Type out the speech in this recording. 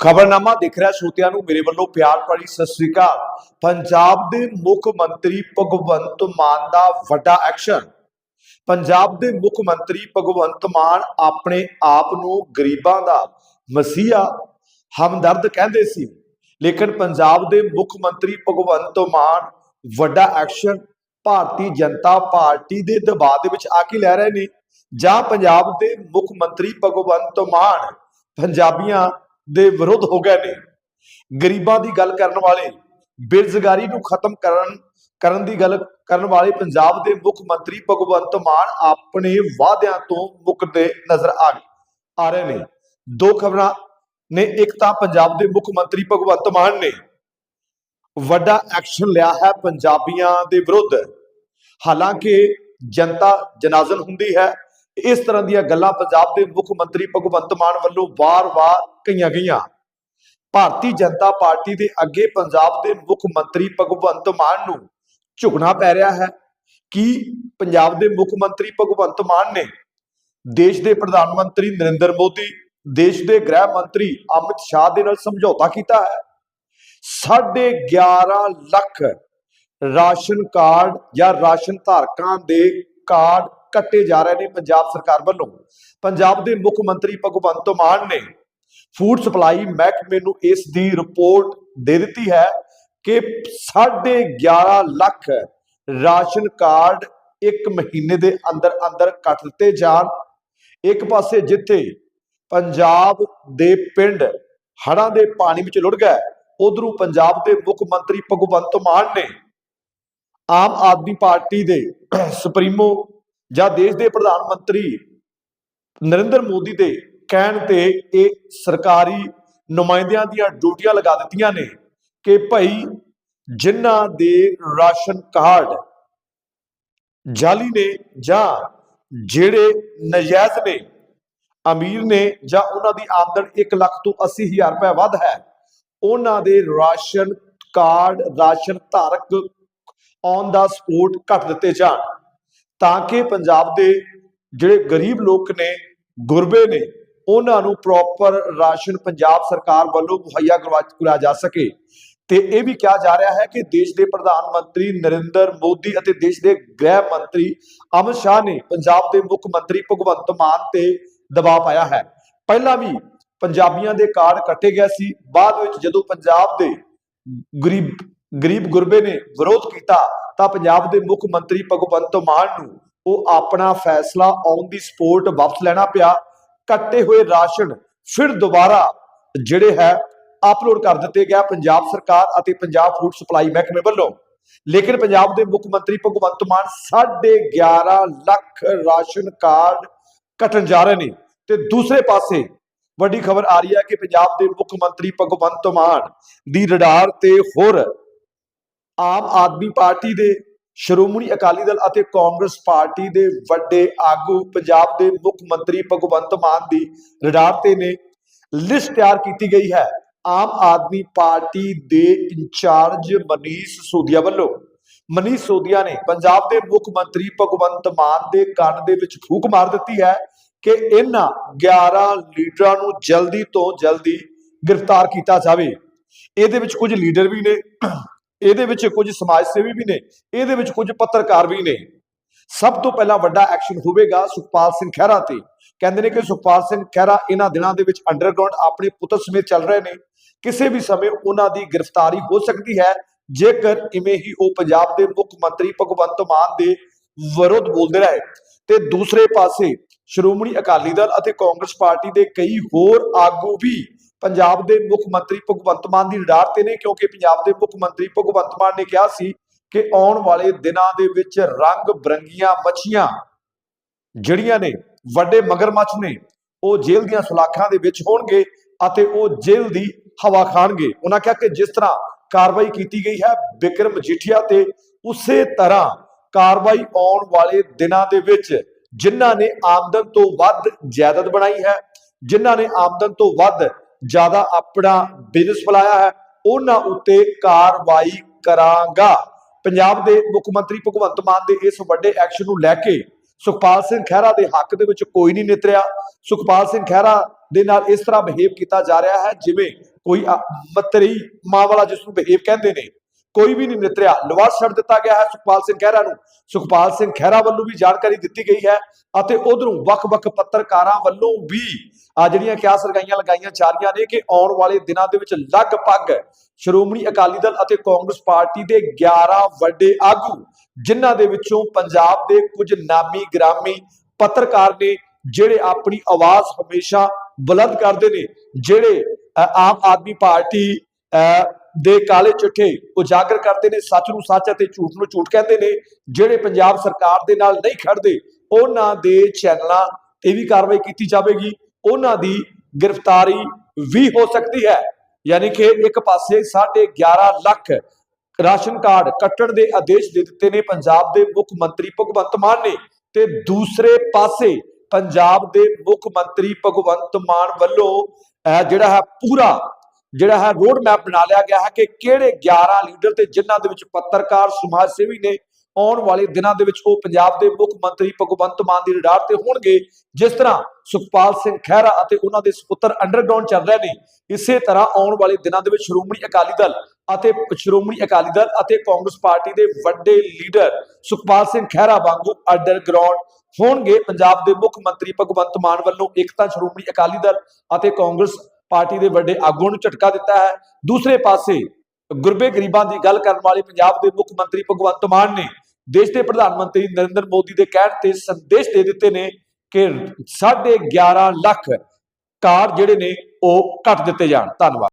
ਖਬਰਨਾਮਾ ਦੇਖ ਰਿਹਾ ਸ਼ਰੋਤਿਆਂ ਨੂੰ ਮੇਰੇ ਵੱਲੋਂ ਪਿਆਰ ਭਰੀ ਸਤਿ ਸ੍ਰੀ ਅਕਾਲ। ਪੰਜਾਬ ਦੇ ਮੁੱਖ ਮੰਤਰੀ ਭਗਵੰਤ ਮਾਨ ਦਾ ਵੱਡਾ ਐਕਸ਼ਨ। ਪੰਜਾਬ ਦੇ ਮੁੱਖ ਮੰਤਰੀ ਭਗਵੰਤ ਮਾਨ ਆਪਣੇ ਆਪ ਨੂੰ ਗਰੀਬਾਂ ਦਾ ਮਸੀਹਾ ਹਮਦਰਦ ਕਹਿੰਦੇ ਸੀ। ਲੇਕਿਨ ਪੰਜਾਬ ਦੇ ਮੁੱਖ ਮੰਤਰੀ ਭਗਵੰਤ ਮਾਨ ਵੱਡਾ ਐਕਸ਼ਨ ਭਾਰਤੀ ਜਨਤਾ ਪਾਰਟੀ ਦੇ ਦਬਾਅ ਦੇ ਵਿੱਚ ਆ ਕੇ ਲੈ ਰਹੇ ਨੇ। ਜਾਂ ਪੰਜਾਬ ਦੇ ਮੁੱਖ ਮੰਤਰੀ ਭਗਵੰਤ ਮਾਨ ਪੰਜਾਬੀਆਂ ਦੇ ਵਿਰੁੱਧ ਹੋ ਗਏ ਨੇ। ਗਰੀਬਾਂ ਦੀ ਗੱਲ ਕਰਨ ਵਾਲੇ, ਬੇਰੁਜ਼ਗਾਰੀ ਨੂੰ ਖਤਮ ਕਰਨ ਕਰਨ ਦੀ ਗੱਲ ਕਰਨ ਵਾਲੇ ਪੰਜਾਬ ਦੇ ਮੁੱਖ ਮੰਤਰੀ ਭਗਵੰਤ ਮਾਨ ਆਪਣੇ ਵਾਅਦਿਆਂ ਤੋਂ ਮੁੱਕਦੇ ਨਜ਼ਰ ਆ ਆ ਰਹੇ ਨੇ। ਦੋ ਖਬਰਾਂ ਨੇ, ਇੱਕ ਤਾਂ ਪੰਜਾਬ ਦੇ ਮੁੱਖ ਮੰਤਰੀ ਭਗਵੰਤ ਮਾਨ ਨੇ ਵੱਡਾ ਐਕਸ਼ਨ ਲਿਆ ਹੈ ਪੰਜਾਬੀਆਂ ਦੇ ਵਿਰੁੱਧ। ਹਾਲਾਂਕਿ ਜਨਤਾ ਜਨਾਜ਼ਨ ਹੁੰਦੀ ਹੈ ਇਸ ਤਰ੍ਹਾਂ ਦੀਆਂ ਗੱਲਾਂ ਪੰਜਾਬ ਦੇ ਮੁੱਖ ਮੰਤਰੀ ਭਗਵੰਤ ਮਾਨ ਵੱਲੋਂ ਵਾਰ-ਵਾਰ ਕਹੀਆਂ ਗਈਆਂ ਭਾਰਤੀ ਜਨਤਾ ਪਾਰਟੀ ਦੇ ਅੱਗੇ ਪੰਜਾਬ ਦੇ ਮੁੱਖ ਮੰਤਰੀ ਭਗਵੰਤ ਮਾਨ ਨੂੰ ਝੁਕਣਾ ਪੈ ਰਿਹਾ ਹੈ। ਕਿ ਪੰਜਾਬ ਦੇ ਮੁੱਖ ਮੰਤਰੀ ਭਗਵੰਤ ਮਾਨ ਨੇ ਦੇਸ਼ ਦੇ ਪ੍ਰਧਾਨ ਮੰਤਰੀ ਨਰਿੰਦਰ ਮੋਦੀ, ਦੇਸ਼ ਦੇ ਗ੍ਰਹਿ ਮੰਤਰੀ ਅਮਿਤ ਸ਼ਾਹ ਦੇ ਨਾਲ ਸਮਝੌਤਾ ਕੀਤਾ ਹੈ? 11.5 ਲੱਖ ਰਾਸ਼ਨ ਕਾਰਡ ਜਾਂ ਰਾਸ਼ਨ ਧਾਰਕਾਂ ਦੇ ਕਾਰਡ ਕੱਟੇ ਜਾ ਰਹੇ ਨੇ ਪੰਜਾਬ ਸਰਕਾਰ ਵੱਲੋਂ। ਪੰਜਾਬ ਦੇ ਮੁੱਖ ਮੰਤਰੀ ਭਗਵੰਤ ਮਾਨ ਨੇ ਫੂਡ ਸਪਲਾਈ ਮਹਿਕਮੇ ਨੂੰ ਇਸ ਦੀ ਰਿਪੋਰਟ ਦੇ ਦਿੱਤੀ ਹੈ ਕਿ 11.5 ਲੱਖ ਰਾਸ਼ਨ ਕਾਰਡ ਇੱਕ ਮਹੀਨੇ ਦੇ ਅੰਦਰ ਅੰਦਰ ਕੱਟ ਦਿੱਤੇ ਜਾਣ। ਇੱਕ ਪਾਸੇ ਜਿੱਥੇ ਪੰਜਾਬ ਦੇ ਪਿੰਡ ਹੜ੍ਹਾਂ ਦੇ ਪਾਣੀ ਵਿੱਚ ਲੁੜ ਗਏ, ਉਧਰੋਂ ਪੰਜਾਬ ਦੇ ਮੁੱਖ ਮੰਤਰੀ ਭਗਵੰਤ ਮਾਨ ਨੇ ਆਮ ਆਦਮੀ ਪਾਰਟੀ ਦੇ ਸੁਪਰੀਮੋ ਜਾਂ ਦੇਸ਼ ਦੇ ਪ੍ਰਧਾਨ ਮੰਤਰੀ ਨਰਿੰਦਰ ਮੋਦੀ ਦੇ ਕਹਿਣ ਤੇ ਇਹ ਸਰਕਾਰੀ ਨੁਮਾਇੰਦਿਆਂ ਦੀਆਂ ਡਿਊਟੀਆਂ ਲਗਾ ਦਿੱਤੀਆਂ ਨੇ ਕਿ ਭਾਈ ਜਿਨ੍ਹਾਂ ਦੇ ਰਾਸ਼ਨ ਕਾਰਡ ਜਾਲੀ ਨੇ ਜਾਂ ਜਿਹੜੇ ਨਜਾਇਜ਼ ਨੇ, ਅਮੀਰ ਨੇ ਜਾਂ ਉਹਨਾਂ ਦੀ ਆਮਦਨ 1 ਲੱਖ ਤੋਂ 80000 ਰੁਪਏ ਵੱਧ ਹੈ, ਉਹਨਾਂ ਦੇ ਰਾਸ਼ਨ ਕਾਰਡ, ਰਾਸ਼ਨ ਧਾਰਕ ਔਨ ਦਾ ਸਪੋਰਟ ਕੱਟ ਦਿੱਤੇ ਜਾਣ। ਤਾਂ ਕਿ ਪੰਜਾਬ ਦੇ ਜਿਹੜੇ ਗਰੀਬ ਲੋਕ ਨੇ, ਗੁਰਬੇ ਨੇ, ਉਹਨਾਂ ਨੂੰ ਪ੍ਰੋਪਰ ਰਾਸ਼ਨ ਪੰਜਾਬ ਸਰਕਾਰ ਵੱਲੋਂ ਮੁਹੱਈਆ ਕਰਵਾ, ਕਰਾਇਆ ਜਾ ਸਕੇ। ਤੇ ਇਹ ਵੀ ਕਿਹਾ ਜਾ ਰਿਹਾ ਹੈ ਕਿ ਦੇਸ਼ ਦੇ ਪ੍ਰਧਾਨ ਮੰਤਰੀ ਨਰਿੰਦਰ ਮੋਦੀ ਅਤੇ ਦੇਸ਼ ਦੇ ਗ੍ਰਹਿ ਮੰਤਰੀ ਅਮਿਤ ਸ਼ਾਹ ਨੇ ਪੰਜਾਬ ਦੇ ਮੁੱਖ ਮੰਤਰੀ ਭਗਵੰਤ ਮਾਨ ਤੇ ਦਬਾਅ ਪਾਇਆ ਹੈ। ਪਹਿਲਾਂ ਵੀ ਪੰਜਾਬੀਆਂ ਦੇ ਕਾਰਡ ਕੱਟੇ ਗਏ ਸੀ। ਬਾਅਦ ਵਿੱਚ ਜਦੋਂ ਪੰਜਾਬ ਦੇ ਗਰੀਬ ਗਰੀਬ ਗੁਰਬੇ ਨੇ ਵਿਰੋਧ ਕੀਤਾ ਤਾਂ ਪੰਜਾਬ ਦੇ ਮੁੱਖ ਮੰਤਰੀ ਭਗਵੰਤ ਮਾਨ ਨੂੰ ਉਹ ਆਪਣਾ ਫੈਸਲਾ ਔਨ ਦੀ ਸਪੋਰਟ ਵਾਪਸ ਲੈਣਾ ਪਿਆ। ਕੱਟੇ ਹੋਏ ਰਾਸ਼ਨ ਫਿਰ ਦੁਬਾਰਾ ਜਿਹੜੇ ਹੈ ਅਪਲੋਡ ਕਰ ਦਿੱਤੇ ਗਿਆ ਪੰਜਾਬ ਸਰਕਾਰ ਅਤੇ ਪੰਜਾਬ ਫੂਡ ਸਪਲਾਈ ਮਹਿਕਮੇ ਵੱਲੋਂ। ਲੇਕਿਨ ਪੰਜਾਬ ਦੇ ਮੁੱਖ ਮੰਤਰੀ ਭਗਵੰਤ ਮਾਨ 11.5 ਲੱਖ ਰਾਸ਼ਨ ਕਾਰਡ ਕੱਟਣ ਜਾ ਰਹੇ ਨੇ। ਤੇ ਦੂਸਰੇ ਪਾਸੇ ਵੱਡੀ ਖਬਰ ਆ ਰਹੀ ਹੈ ਕਿ ਪੰਜਾਬ ਦੇ ਮੁੱਖ ਮੰਤਰੀ ਭਗਵੰਤ ਮਾਨ ਦੀ ਰਡਾਰ ਤੇ ਹੋਰ ਆਮ ਆਦਮੀ ਪਾਰਟੀ ਦੇ ਸ਼੍ਰੋਮਣੀ ਅਕਾਲੀ ਦਲ ਅਤੇ ਕਾਂਗਰਸ ਪਾਰਟੀ ਦੇ ਵੱਡੇ ਆਗੂ ਪੰਜਾਬ ਦੇ ਮੁੱਖ ਮੰਤਰੀ ਭਗਵੰਤ ਮਾਨ ਦੀ ਰਡਾਰ ਤੇ ਨੇ ਲਿਸਟ ਤਿਆਰ ਕੀਤੀ ਗਈ ਹੈ। ਆਮ ਆਦਮੀ ਪਾਰਟੀ ਦੇ ਇੰਚਾਰਜ ਮਨੀਸ਼ ਸੋਦੀਆ ਵੱਲੋਂ। ਮਨੀਸ਼ ਸੋਦੀਆ ਨੇ ਪੰਜਾਬ ਦੇ ਮੁੱਖ ਮੰਤਰੀ ਭਗਵੰਤ ਮਾਨ ਦੇ ਕੰਨ ਦੇ ਵਿੱਚ ਫੂਕ ਮਾਰ ਦਿੱਤੀ ਹੈ ਕਿ ਇਹਨਾਂ 11 ਲੀਡਰਾਂ ਨੂੰ ਜਲਦੀ ਤੋਂ ਜਲਦੀ ਗ੍ਰਿਫਤਾਰ ਕੀਤਾ ਜਾਵੇ। ਇਹਦੇ ਵਿੱਚ ਕੁਝ ਲੀਡਰ ਵੀ ਨੇ। ਇਹਦੇ ਵਿੱਚ ਕੁਝ ਸਮਾਜ ਸੇਵੀ ਵੀ ਨੇ, ਇਹਦੇ ਵਿੱਚ ਕੁਝ ਪੱਤਰਕਾਰ ਵੀ ਨੇ। ਸਭ ਤੋਂ ਪਹਿਲਾਂ ਵੱਡਾ ਐਕਸ਼ਨ ਹੋਵੇਗਾ ਸੁਖਪਾਲ ਸਿੰਘ ਖਹਿਰਾ ਤੇ। ਕਹਿੰਦੇ ਨੇ ਕਿ ਸੁਖਪਾਲ ਸਿੰਘ ਖਹਿਰਾ ਇਹਨਾਂ ਦਿਨਾਂ ਦੇ ਵਿੱਚ ਅੰਡਰਗਰਾਉਂਡ ਆਪਣੇ ਪੁੱਤਰ ਸਮੇਤ ਚੱਲ ਰਹੇ ਨੇ। ਕਿਸੇ ਵੀ ਸਮੇਂ ਉਹਨਾਂ ਦੀ ਗ੍ਰਿਫਤਾਰੀ ਹੋ ਸਕਦੀ ਹੈ। ਜੇਕਰ ਇਵੇਂ ਹੀ ਉਹ ਪੰਜਾਬ ਦੇ ਮੁੱਖ ਮੰਤਰੀ ਭਗਵੰਤ ਮਾਨ ਦੇ ਵਿਰੁੱਧ ਬੋਲਦੇ ਰਹੇ, ਤੇ ਦੂਸਰੇ ਪਾਸੇ ਸ਼੍ਰੋਮਣੀ ਅਕਾਲੀ ਦਲ ਅਤੇ ਕਾਂਗਰਸ ਪਾਰਟੀ ਦੇ ਕਈ ਹੋਰ ਆਗੂ ਵੀ ਪੰਜਾਬ ਦੇ ਮੁੱਖ ਮੰਤਰੀ ਭਗਵੰਤ ਮਾਨ ਦੀ ਰਡਾਰ ਤੇ ਨੇ, ਕਿਉਂਕਿ ਪੰਜਾਬ ਦੇ ਮੁੱਖ ਮੰਤਰੀ ਭਗਵੰਤ ਮਾਨ ਨੇ ਕਿਹਾ ਸੀ ਕਿ ਆਉਣ ਵਾਲੇ ਦਿਨਾਂ ਦੇ ਵਿੱਚ ਰੰਗ ਬਰੰਗੀਆਂ ਮੱਛੀਆਂ ਜਿਹੜੀਆਂ ਨੇ, ਵੱਡੇ ਮਗਰਮੱਛ ਨੇ, ਉਹ ਜੇਲ੍ਹ ਦੀਆਂ ਸਲਾਖਾਂ ਦੇ ਵਿੱਚ ਹੋਣਗੇ ਅਤੇ ਉਹ ਜੇਲ੍ਹ ਦੀ ਹਵਾ ਖਾਣਗੇ। ਉਹਨਾਂ ਕਿਹਾ ਕਿ ਜਿਸ ਤਰ੍ਹਾਂ ਕਾਰਵਾਈ ਕੀਤੀ ਗਈ ਹੈ ਬਿਕਰਮ ਮਜੀਠੀਆ ਤੇ, ਉਸੇ ਤਰ੍ਹਾਂ ਕਾਰਵਾਈ ਆਉਣ ਵਾਲੇ ਦਿਨਾਂ ਦੇ ਵਿੱਚ ਜਿਨ੍ਹਾਂ ਨੇ ਆਮਦਨ ਤੋਂ ਵੱਧ ਜਾਇਦਾਦ ਬਣਾਈ ਹੈ, ਜਿਨ੍ਹਾਂ ਨੇ ਆਮਦਨ ਤੋਂ ਵੱਧ ਜ਼ਿਆਦਾ ਆਪਣਾ ਬਿਜ਼ਨਸ ਫਲਾਇਆ ਹੈ, ਉਹਨਾਂ ਉੱਤੇ ਕਾਰਵਾਈ ਕਰਾਂਗਾ। ਪੰਜਾਬ ਦੇ ਮੁੱਖ ਮੰਤਰੀ ਭਗਵੰਤ ਮਾਨ ਦੇ ਇਸ ਵੱਡੇ ਐਕਸ਼ਨ ਨੂੰ ਲੈ ਕੇ ਸੁਖਪਾਲ ਸਿੰਘ ਖਹਿਰਾ ਦੇ ਹੱਕ ਦੇ ਵਿੱਚ ਕੋਈ ਨਹੀਂ ਨਿਤਰਿਆ। ਸੁਖਪਾਲ ਸਿੰਘ ਖਹਿਰਾ ਦੇ ਨਾਲ ਇਸ ਤਰ੍ਹਾਂ ਬਿਹੇਵ ਕੀਤਾ ਜਾ ਰਿਹਾ ਹੈ, ਜਿਵੇਂ ਕੋਈ ਅ- ਮਤਰੀ ਮਾਂ ਵਾਲਾ ਜਿਸ ਨੂੰ ਬਿਹੇਵ ਕਹਿੰਦੇ ਨੇ। ਕੋਈ ਵੀ ਨਹੀਂ ਨਿਤਰਿਆ। ਲਵਾਸ ਛੱਡ ਦਿੱਤਾ ਗਿਆ ਹੈ ਸੁਖਪਾਲ ਸਿੰਘ ਖਹਿਰਾ ਨੂੰ। ਸੁਖਪਾਲ ਸਿੰਘ ਖਹਿਰਾ ਵੱਲੋਂ ਵੀ ਜਾਣਕਾਰੀ ਦਿੱਤੀ ਗਈ ਹੈ ਅਤੇ ਉਧਰੋਂ ਵੱਖ-ਵੱਖ ਪੱਤਰਕਾਰਾਂ ਵੱਲੋਂ ਵੀ ਆ ਜਿਹੜੀਆਂ ਕਿਆਸ ਲਗਾਈਆਂ ਲਗਾਈਆਂ ਜਾ ਰਹੀਆਂ ਨੇ ਕਿ ਆਉਣ ਵਾਲੇ ਦਿਨਾਂ ਦੇ ਵਿੱਚ ਲਗਭਗ ਸ਼੍ਰੋਮਣੀ ਅਕਾਲੀ ਦਲ ਅਤੇ ਕਾਂਗਰਸ ਪਾਰਟੀ ਦੇ 11 ਵੱਡੇ ਆਗੂ ਜਿਨ੍ਹਾਂ ਦੇ ਵਿੱਚੋਂ ਪੰਜਾਬ ਦੇ ਕੁਝ ਨਾਮੀ ਗ੍ਰਾਮੀ ਪੱਤਰਕਾਰ ਨੇ ਜਿਹੜੇ ਆਪਣੀ ਆਵਾਜ਼ ਹਮੇਸ਼ਾ ਬੁਲੰਦ ਕਰਦੇ ਨੇ ਜਿਹੜੇ ਆਮ ਆਦਮੀ ਪਾਰਟੀ ਅ, ਦੇ ਕਾਲੇ ਚਿੱਠੇ ਉਜਾਗਰ ਕਰਦੇ ਨੇ ਸੱਚ ਨੂੰ ਸੱਚ ਅਤੇ ਝੂਠ ਨੂੰ ਝੂਠ ਕਹਿੰਦੇ ਨੇ। ਜਿਹੜੇ ਪੰਜਾਬ ਸਰਕਾਰ ਦੇ ਨਾਲ ਨਹੀਂ ਖੜਦੇ ਉਹਨਾਂ ਦੇ ਚੈਨਲਾਂ ਤੇ ਵੀ ਕਾਰਵਾਈ ਕੀਤੀ ਜਾਵੇਗੀ। ਉਹਨਾਂ ਦੀ ਗ੍ਰਿਫਤਾਰੀ ਵੀ ਹੋ ਸਕਦੀ ਹੈ। ਯਾਨੀ ਕਿ ਇੱਕ ਪਾਸੇ 11.5 ਲੱਖ ਰਾਸ਼ਨ ਕਾਰਡ ਕੱਟਣ ਦੇ ਆਦੇਸ਼ ਦੇ ਦਿੱਤੇ ਨੇ ਪੰਜਾਬ ਦੇ ਮੁੱਖ ਮੰਤਰੀ ਭਗਵੰਤ ਮਾਨ ਨੇ ਤੇ ਦੂਸਰੇ ਪਾਸੇ ਪੰਜਾਬ ਦੇ ਮੁੱਖ ਮੰਤਰੀ ਭਗਵੰਤ ਮਾਨ ਵੱਲੋਂ, ਅਹ ਜਿਹੜਾ ਹੈ ਪੂਰਾ ਜਿਹੜਾ ਹੈ ਰੋਡ ਮੈਪ ਬਣਾ ਲਿਆ ਗਿਆ ਹੈ ਕਿ ਕਿਹੜੇ 11 ਲੀਡਰ ਤੇ ਜਿਨ੍ਹਾਂ ਦੇ ਵਿੱਚ ਪੱਤਰਕਾਰ, ਸਮਾਜ ਸੇਵੀ ਨੇ ਆਉਣ ਵਾਲੇ ਦਿਨਾਂ ਦੇ ਵਿੱਚ ਉਹ ਪੰਜਾਬ ਦੇ ਮੁੱਖ ਮੰਤਰੀ ਭਗਵੰਤ ਮਾਨ ਦੀ ਰਡਾਰ ਤੇ ਹੋਣਗੇ, ਜਿਸ ਤਰ੍ਹਾਂ ਸੁਖਪਾਲ ਸਿੰਘ ਖਹਿਰਾ ਅਤੇ ਉਹਨਾਂ ਦੇ ਸੁਪੁੱਤਰ ਅੰਡਰਗਰਾਉਂਡ ਚੱਲ ਰਹੇ ਨੇ। ਇਸੇ ਤਰ੍ਹਾਂ ਆਉਣ ਵਾਲੇ ਦਿਨਾਂ ਦੇ ਵਿੱਚ ਸ਼੍ਰੋਮਣੀ ਅਕਾਲੀ ਦਲ ਅਤੇ ਸ਼੍ਰੋਮਣੀ ਅਕਾਲੀ ਦਲ ਅਤੇ ਕਾਂਗਰਸ ਪਾਰਟੀ ਦੇ ਵੱਡੇ ਲੀਡਰ ਸੁਖਪਾਲ ਸਿੰਘ ਖਹਿਰਾ ਵਾਂਗੂ ਅੰਡਰਗਰਾਉਂਡ ਹੋਣਗੇ। ਪੰਜਾਬ ਦੇ ਮੁੱਖ ਮੰਤਰੀ ਭਗਵੰਤ ਮਾਨ ਵੱਲੋਂ ਇੱਕ ਤਾਂ ਸ਼੍ਰੋਮਣੀ ਅਕਾਲੀ ਦਲ ਅਤੇ ਕਾਂਗਰਸ ਪਾਰਟੀ ਦੇ ਵੱਡੇ ਆਗੂਆਂ ਨੂੰ ਝਟਕਾ ਦਿੱਤਾ ਹੈ। ਦੂਸਰੇ ਪਾਸੇ ਗੁਰਬੇ ਗਰੀਬਾਂ ਦੀ ਗੱਲ ਕਰਨ ਵਾਲੇ ਪੰਜਾਬ ਦੇ ਮੁੱਖ ਮੰਤਰੀ ਭਗਵੰਤ ਮਾਨ ਨੇ ਦੇਸ਼ ਦੇ ਪ੍ਰਧਾਨ ਮੰਤਰੀ ਨਰਿੰਦਰ ਮੋਦੀ ਦੇ ਕਹਿਣ ਤੇ ਸੰਦੇਸ਼ ਦੇ ਦਿੱਤੇ ਨੇ ਕਿ 11.5 ਲੱਖ ਕਾਰ ਜਿਹੜੇ ਨੇ ਉਹ ਕੱਟ ਦਿੱਤੇ ਜਾਣ। ਧੰਨਵਾਦ।